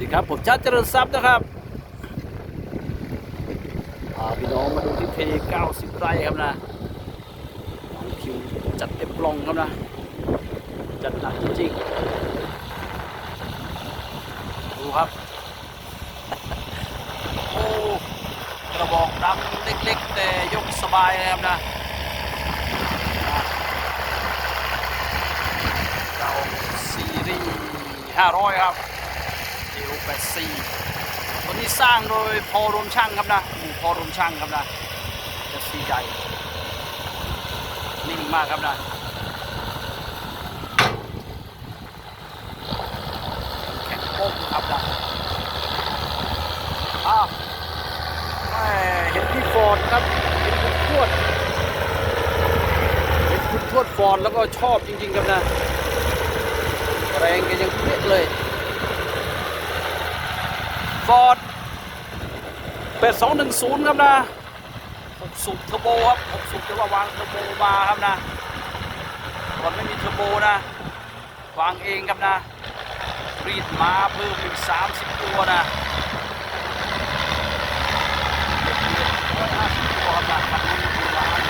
ดีครับ ผมชัดเจริญทรัพย์นะครับพาพี่น้องมาดูที่เพ90 ไร่ครับนะน้องคิวจัดเต็มปล่องครับนะ จัดหนักจริงๆ ดูครับ โอ้กระบอกดำเล็กๆ แต่ยกสบายนะครับนะเราซีรีส์500 ครับ 84ตัวนี้สร้างโดยพอรวมช่างครับนะหมู่พอรวมช่างครับนะจะซีใหญ่นิ่งมากครับนะแข็งโป๊กครับนะอ้าวแม่เห็นพี่ฟอร์ดครับเห็นคุณทวดเห็นคุณทวดฟอร์ดแล้วก็ชอบจริงๆครับนะแรงกันยังเป๊ะเลย ฟอร์ดเป็ดสองหนึ่งศูนย์ครับนะหกสูบเทอร์โบครับหกสูบจะว่าวางเทอร์โบมาครับนะก่อนไม่มีเทอร์โบนะ วางเองครับนะรีดมาเพิ่มอีกสามสิบตัวนะร้อยห้าสิบตัวครับนะคันนี้มีล้าน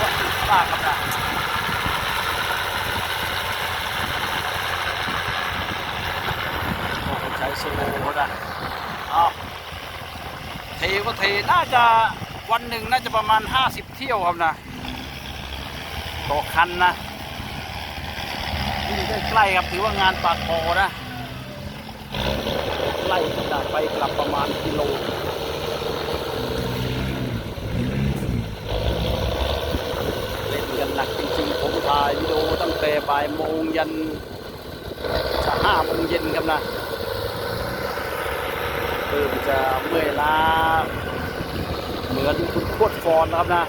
ว่าอึดมากครับนะโอ้โหใช้สโลว์นะเอา เทน่าจะวันหนึ่งน่าจะประมาณ 50 เที่ยวครับนะต่อคันนะวิ่งใกล้ๆครับถือว่างานปากคอนะไล่ขนาดไปกลับประมาณกิโลเล่นกันหนักจริงๆ ผมถ่ายวิดีโอตั้งแต่บ่ายโมงยันจะห้าโมงเย็นครับนะเริ่มจะเมื่อยล้า เหมือนคุณโคตรฟอนนะครับนะ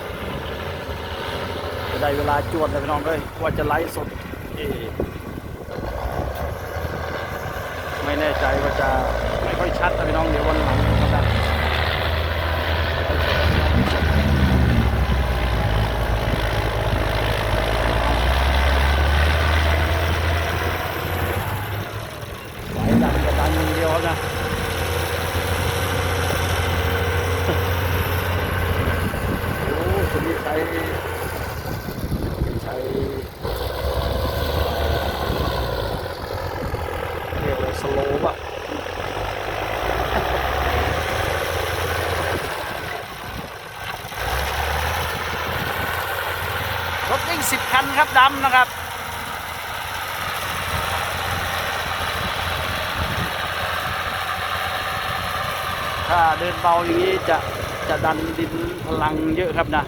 จะได้เวลาจวนเลยพี่น้องเลยว่าจะไลฟ์สดไม่แน่ใจว่าจะไม่ค่อยชัดนะพี่น้องเดี๋ยววันหลังครับดันกระดันอย่างเดียวครับนะ โอ้คนนี้ใช้ใช้เรียกว่าสโลว์ป่ะ รถวิ่ ครับดำนะครับถ้าเดินเบาอย่างนี้จะจะดันดินพลังเยอะครับนะ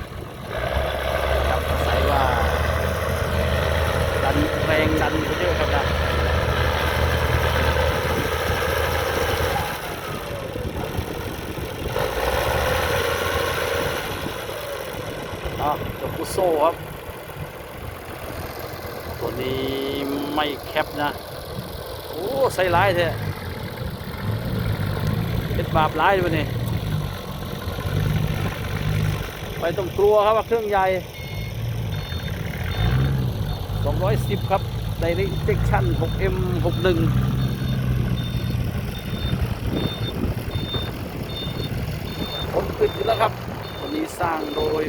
ครับอาศัยว่าดันแรงดันเยอะครับนะอะตัวกุโซ่ครับ นี้ไม่แคปนะ โอ้ใส่ร้ายแท้เป็นบาปร้ายด้วยนี่ไปต้องกลัวครับว่าเครื่องใหญ่ 210 ครับ Direct Injection 6M 61ผมปิดอยู่แล้วครับวันนี้สร้างโดย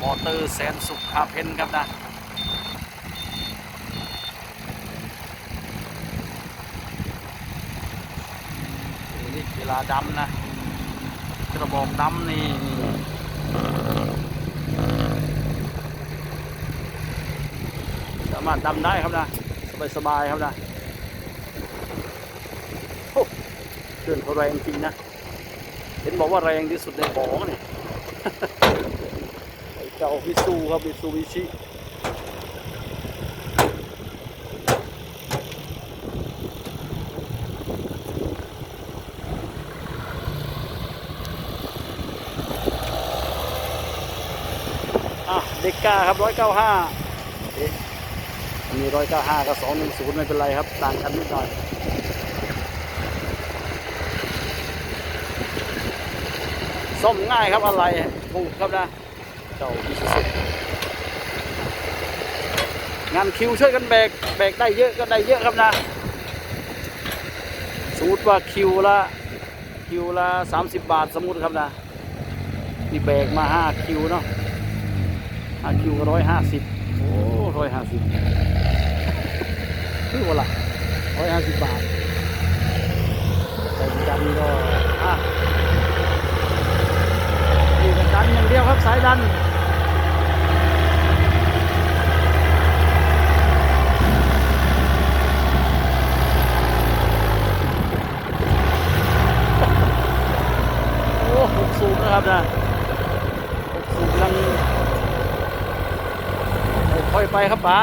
มอเตอร์แสนสุขคาเพนครับนะ นี่เว ลาดำนะ กระบอกดำนี่สามารถดำได้ครับนะ สบายๆครับนะโอ้เครื่องเขาแรงจริงนะ เห็นบอกว่าแรงที่สุดในบ่อเนี่ยไอ้เจ้าพิซูครับพิซูบิชิ อะเกกาครับร้อยเก้าห้ามีร้อยเก้าห้ากับสองหนึ่งศูนย์ไม่เป็นไรครับ ต่างกันนิดหน่อยสซ่อมง่ายครับอะไรถูกครับนะเจ้าอิซูซุงานคิวช่วยกันแบกแบกได้เยอะก็ได้เยอะครับนะสมมติว่าคิวละคิวละ30 บาทสมมติครับนะนี่แบกมา 5 คิวเนาะ อาคิวร้อยห้าสิบโอ้ร้อยห้าสิบคือว่าละร้อยห้าสิบบาทแต่ดันก็อะนี่ก็ดันอย่างเดียวครับสายดัน โอ้หกสูงนะครับนะหกสูงกำลังค่อยๆ ไปครับป๋า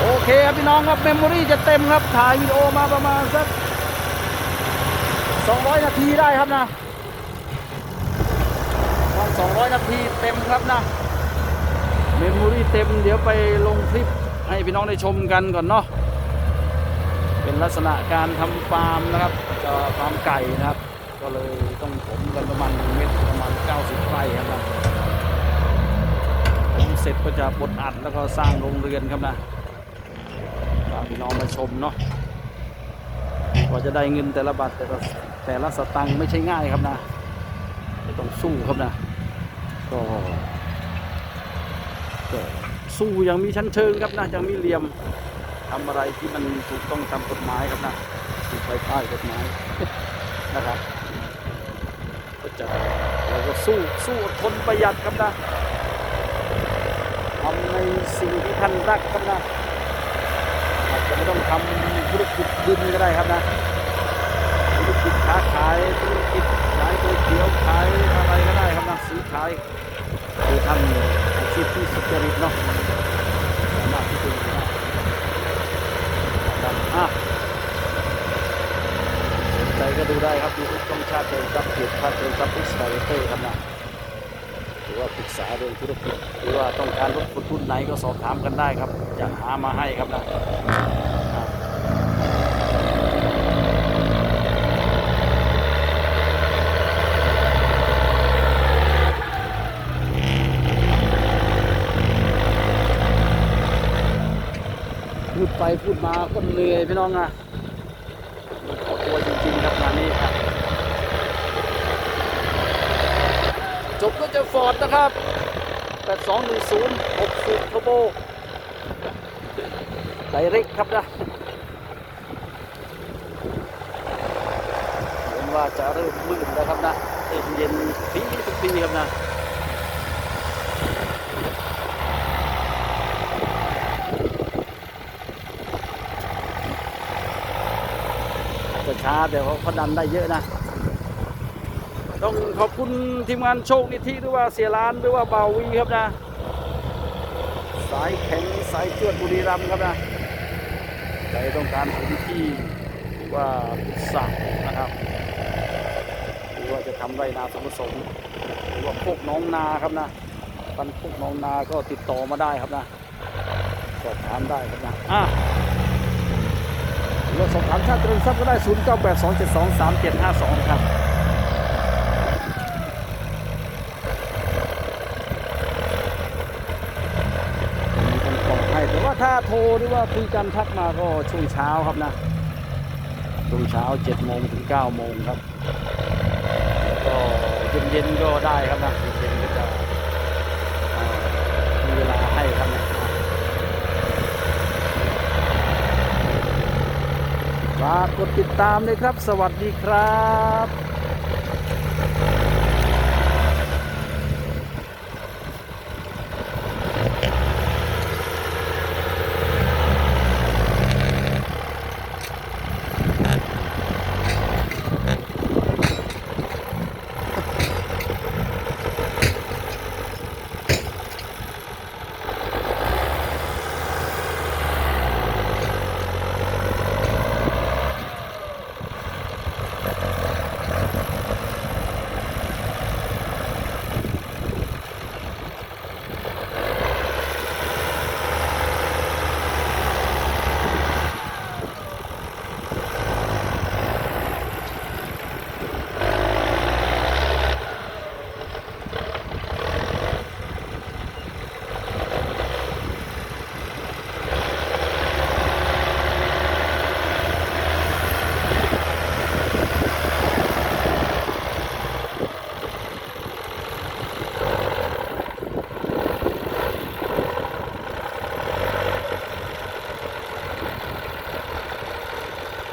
โอเคครับพี่น้องครับเมมโมรี่จะเต็มครับถ่ายวิดีโอมาประมาณสัก200 นาทีได้ครับนะประมาณ200 นาทีเต็มครับนะเมมโมรี่เต็มเดี๋ยวไปลงคลิปให้พี่น้องได้ชมกันก่อนเนาะ เป็นลักษณะการทำฟาร์มนะครับจะฟาร์มไก่นะครับ ก็เลยต้องผมกันประมาณเมตรประมาณ 90ไร่ครับนะผมเสร็จก็จะบดอัดแล้วก็สร้างโรงเรือนครับนะพาพี่น้องมาชมเนาะกว่าจะได้เงินแต่ละบาทแต่ละแต่ละสตังค์ไม่ใช่ง่ายครับนะต้องสู้ครับนะก็ก็สู้ยังมีชั้นเชิงครับนะยังมีเหลี่ยม ทำอะไรที่มันถูกต้องตามกฎหมายครับนะถูกไปป้ายกฎหมายนะครับ ก็จะเราก็สู้สู้อดทนประหยัดครับนะทำในสิ่งที่ท่านรักครับนะอาจจะไม่ต้องทำธุรกิจดินก็ได้ครับนะธุรกิจค้าขายธุรกิจขายก๋วยเตี๋ยวขายอะไรก็ได้ครับนะซื้อขายคือทำอาชีพที่สุจริตเนาะสามารถที่จะได้นะครับอะสนใจก็ดู ได้ครับยูทูบช่องชาติเดินรับเกียรติชาติเดินรับอิสราเอลครับนะหรือว่าปรึกษาเรื่องธุรกิจหรือว่าต้องการรถคุณรุ่นไหนก็สอบถามกันได้ครับจะหามาให้ครับนะอะพูดไปพูดมาก็เหนื่อยพี่น้องอะครอบครัวจริงๆครับงานนี้ครับ จบก็จะฟอร์ดนะครับ 8210 6สูบเทอร์โบไดเร็กครับนะเห็นว่าจะเริ่มมืดแล้วครับนะเริ่มเย็นปีทุกปีครับนะจะช้าแต่เขาเขาดันได้เยอะนะ ต้องขอบคุณทีมงานโชคนิธิหรือว่าเสียร้านหรือว่าเบาวีครับนะ สายแข็งสายจวดบุรีรัมย์ครับนะใครต้องการพื้นที่หรือว่าพุทธะนะครับหรือว่าจะทำไรนาสมผสมหรือว่าพวกน้องนาครับนะปันพวกน้องนาก็ติดต่อมาได้ครับนะสอบถามได้ครับนะอะหรือว่าสอบถามชาติเจริญทรัพย์ก็ได้ 0 9 8 2 7 2 3 7 5 2 ครับ มีคนตอบให้แต่ว่า ถ้าโทรหรือว่าคุยกันทักมาก็ช่วงเช้าครับนะ ช่วงเช้า7โมงถึง9โมงครับ ก็เย็นๆก็ได้ครับนะเย็นๆก็จะมีเวลาให้ครับนะฝากกดติดตามเลยครับ สวัสดีครับ